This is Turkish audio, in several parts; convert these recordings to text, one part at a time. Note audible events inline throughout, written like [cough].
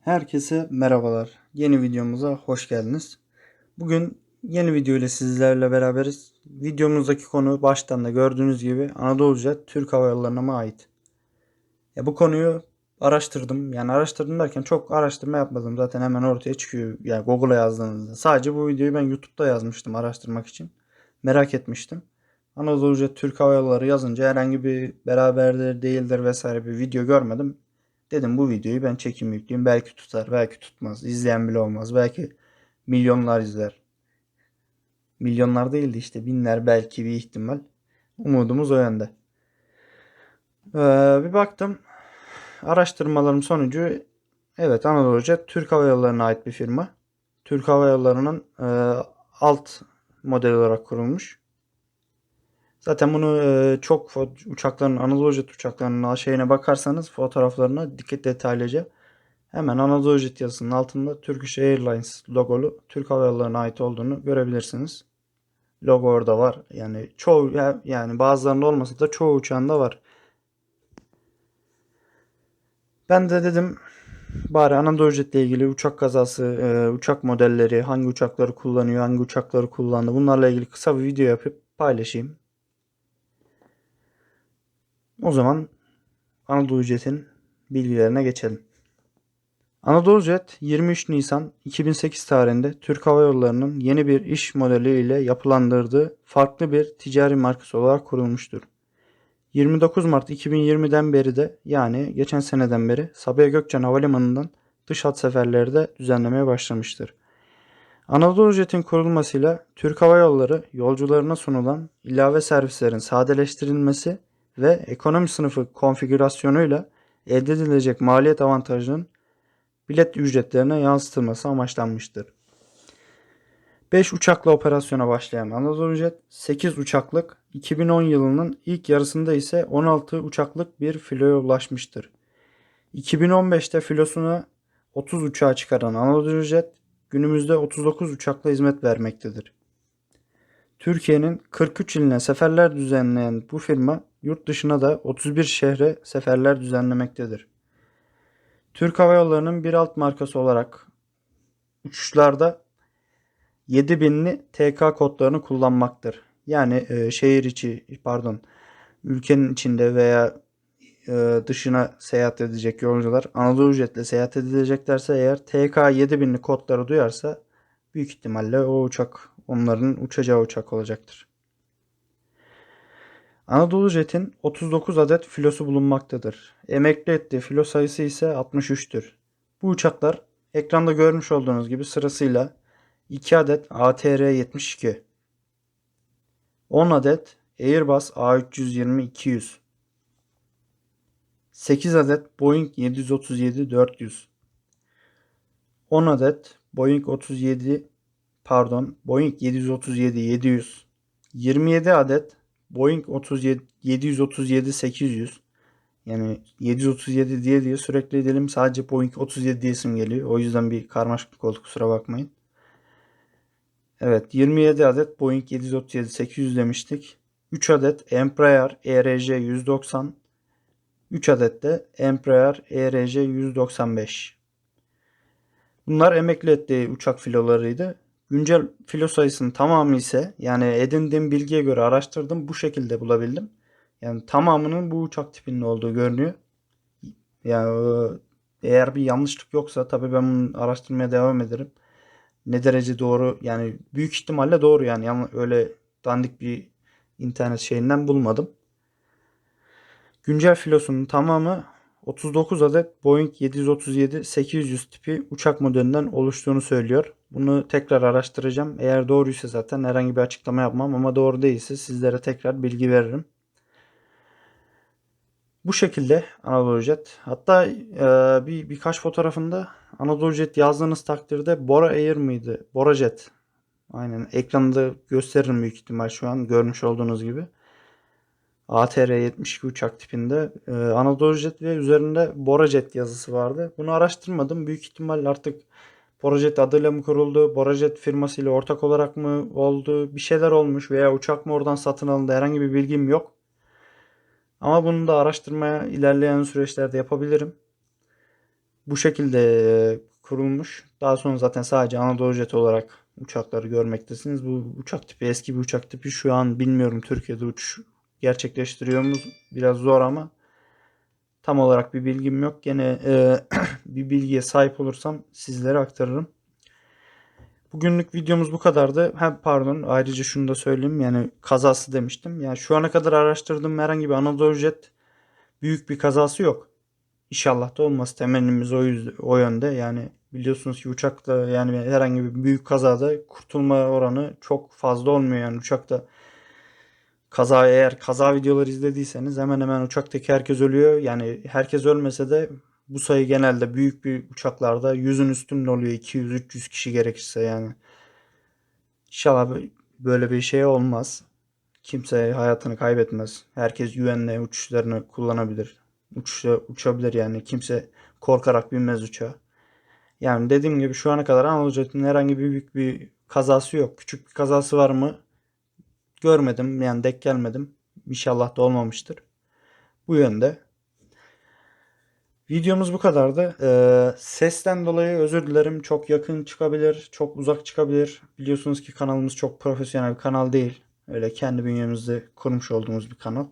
Herkese merhabalar. Yeni videomuza hoş geldiniz. Bugün yeni video ile sizlerle beraberiz. Videomuzdaki konu baştan da gördüğünüz gibi Anadoluca Türk Hava Yolları'na ait? Ya bu konuyu araştırdım. Yani araştırdım derken çok araştırma yapmadım. Zaten hemen ortaya çıkıyor. Yani Google'a yazdığınızda. Sadece bu videoyu ben YouTube'da yazmıştım araştırmak için. Merak etmiştim. Anadoluca Türk Hava Yolları yazınca herhangi bir beraberdir değildir vesaire bir video görmedim. Dedim bu videoyu ben çekim yükleyeyim. Belki tutar, belki tutmaz. İzleyen bile olmaz. Belki milyonlar izler. Milyonlar değildi işte binler belki bir ihtimal. Umudumuz o yönde. Ee, bir baktım. Araştırmalarım sonucu evet Anadoluca Türk Hava Yolları'na ait bir firma. Türk Hava Yolları'nın e, alt model olarak kurulmuş. Zaten bunu e, çok uçakların Anadolu Jet uçaklarının şeyine bakarsanız fotoğraflarına dikkat detaylıca hemen Anadolu Jet yazısının altında Turkish Airlines logolu Türk Hava Yolları'na ait olduğunu görebilirsiniz. Logo orada var. Yani çoğu ya- yani bazılarında olmasa da çoğu uçağında var. Ben de dedim bari Anadolu Jet ile ilgili uçak kazası, e, uçak modelleri, hangi uçakları kullanıyor, hangi uçakları kullandı bunlarla ilgili kısa bir video yapıp paylaşayım. O zaman Anadolu Jet'in bilgilerine geçelim. Anadolu Jet 23 Nisan 2008 tarihinde Türk Hava Yolları'nın yeni bir iş modeli ile yapılandırdığı farklı bir ticari markası olarak kurulmuştur. 29 Mart 2020'den beri de yani geçen seneden beri Sabiha Gökçen Havalimanı'ndan dış hat seferleri de düzenlemeye başlamıştır. Anadolu Jet'in kurulmasıyla Türk Hava Yolları yolcularına sunulan ilave servislerin sadeleştirilmesi ve ekonomi sınıfı konfigürasyonuyla elde edilecek maliyet avantajının bilet ücretlerine yansıtılması amaçlanmıştır. 5 uçakla operasyona başlayan Anadolu Jet 8 uçaklık 2010 yılının ilk yarısında ise 16 uçaklık bir filoya ulaşmıştır. 2015'te filosuna 30 uçağa çıkaran Anadolu Jet günümüzde 39 uçakla hizmet vermektedir. Türkiye'nin 43 iline seferler düzenleyen bu firma yurt dışına da 31 şehre seferler düzenlemektedir. Türk Hava Yolları'nın bir alt markası olarak uçuşlarda 7000'li TK kodlarını kullanmaktır. Yani e, şehir içi pardon ülkenin içinde veya e, dışına seyahat edecek yolcular Anadolu Jet'le seyahat edileceklerse eğer TK 7000'li kodları duyarsa büyük ihtimalle o uçak onların uçacağı uçak olacaktır. Anadolu Jet'in 39 adet filosu bulunmaktadır. Emekli ettiği filo sayısı ise 63'tür. Bu uçaklar ekranda görmüş olduğunuz gibi sırasıyla 2 adet ATR-72, 10 adet Airbus A320-200, 8 adet Boeing 737-400, 10 adet Boeing 37 pardon Boeing 737-700, 27 adet Boeing 37 737-800 yani 737 diye diye sürekli edelim sadece Boeing 37 diye isim geliyor. O yüzden bir karmaşıklık oldu kusura bakmayın. Evet 27 adet Boeing 737-800 demiştik. 3 adet Embraer ERJ 190. 3 adet de Embraer ERJ 195. Bunlar emekli ettiği uçak filolarıydı. Güncel filo sayısının tamamı ise yani edindiğim bilgiye göre araştırdım bu şekilde bulabildim. Yani tamamının bu uçak tipinin olduğu görünüyor. Yani eğer bir yanlışlık yoksa tabii ben bunu araştırmaya devam ederim. Ne derece doğru yani büyük ihtimalle doğru yani, yani öyle dandik bir internet şeyinden bulmadım. Güncel filosunun tamamı 39 adet Boeing 737-800 tipi uçak modelinden oluştuğunu söylüyor. Bunu tekrar araştıracağım. Eğer doğruysa zaten herhangi bir açıklama yapmam ama doğru değilse sizlere tekrar bilgi veririm. Bu şekilde Anadolu Jet. Hatta e, bir birkaç fotoğrafında Anadolu Jet yazdığınız takdirde Bora Air mıydı? Bora Jet. Aynen ekranda gösteririm büyük ihtimal şu an görmüş olduğunuz gibi. ATR-72 uçak tipinde e, Anadolu Jet ve üzerinde Bora Jet yazısı vardı. Bunu araştırmadım. Büyük ihtimal artık Bora Jet adıyla mı kuruldu? Bora Jet firmasıyla ortak olarak mı oldu? Bir şeyler olmuş veya uçak mı oradan satın alındı? Herhangi bir bilgim yok. Ama bunu da araştırmaya ilerleyen süreçlerde yapabilirim. bu şekilde e, kurulmuş. Daha sonra zaten sadece Anadolu Jet olarak uçakları görmektesiniz. Bu uçak tipi eski bir uçak tipi. Şu an bilmiyorum Türkiye'de uçuş gerçekleştiriyor mu? Biraz zor ama tam olarak bir bilgim yok. Gene e, [clears throat] bir bilgiye sahip olursam sizlere aktarırım. Bugünlük videomuz bu kadardı. Ha, pardon ayrıca şunu da söyleyeyim yani kazası demiştim. Yani şu ana kadar araştırdığım herhangi bir Anadolu Jet büyük bir kazası yok. İnşallah da olmaz. Temennimiz o, yüzde, o yönde. Yani biliyorsunuz ki uçakta yani herhangi bir büyük kazada kurtulma oranı çok fazla olmuyor. Yani uçakta kaza eğer kaza videoları izlediyseniz hemen hemen uçaktaki herkes ölüyor. Yani herkes ölmese de bu sayı genelde büyük bir uçaklarda yüzün üstünde oluyor. 200-300 kişi gerekirse yani. İnşallah bö- böyle bir şey olmaz. Kimse hayatını kaybetmez. Herkes güvenle uçuşlarını kullanabilir. Uçuşa, uçabilir yani. Kimse korkarak binmez uçağa. Yani dediğim gibi şu ana kadar Anadolu Jet'in herhangi bir büyük bir kazası yok. Küçük bir kazası var mı? Görmedim. Yani denk gelmedim. İnşallah da olmamıştır. Bu yönde. Videomuz bu kadardı. Ee, sesten dolayı özür dilerim. Çok yakın çıkabilir, çok uzak çıkabilir. Biliyorsunuz ki kanalımız çok profesyonel bir kanal değil. Öyle kendi bünyemizde kurmuş olduğumuz bir kanal.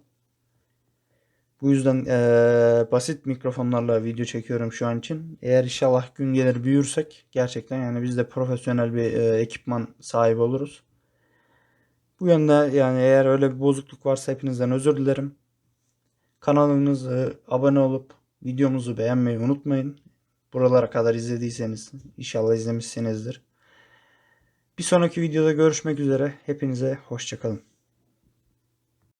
Bu yüzden ee, basit mikrofonlarla video çekiyorum şu an için. Eğer inşallah gün gelir büyürsek gerçekten yani biz de profesyonel bir ee, ekipman sahibi oluruz. Bu yönde yani eğer öyle bir bozukluk varsa hepinizden özür dilerim. Kanalımıza abone olup videomuzu beğenmeyi unutmayın. Buralara kadar izlediyseniz inşallah izlemişsinizdir. Bir sonraki videoda görüşmek üzere. Hepinize hoşçakalın.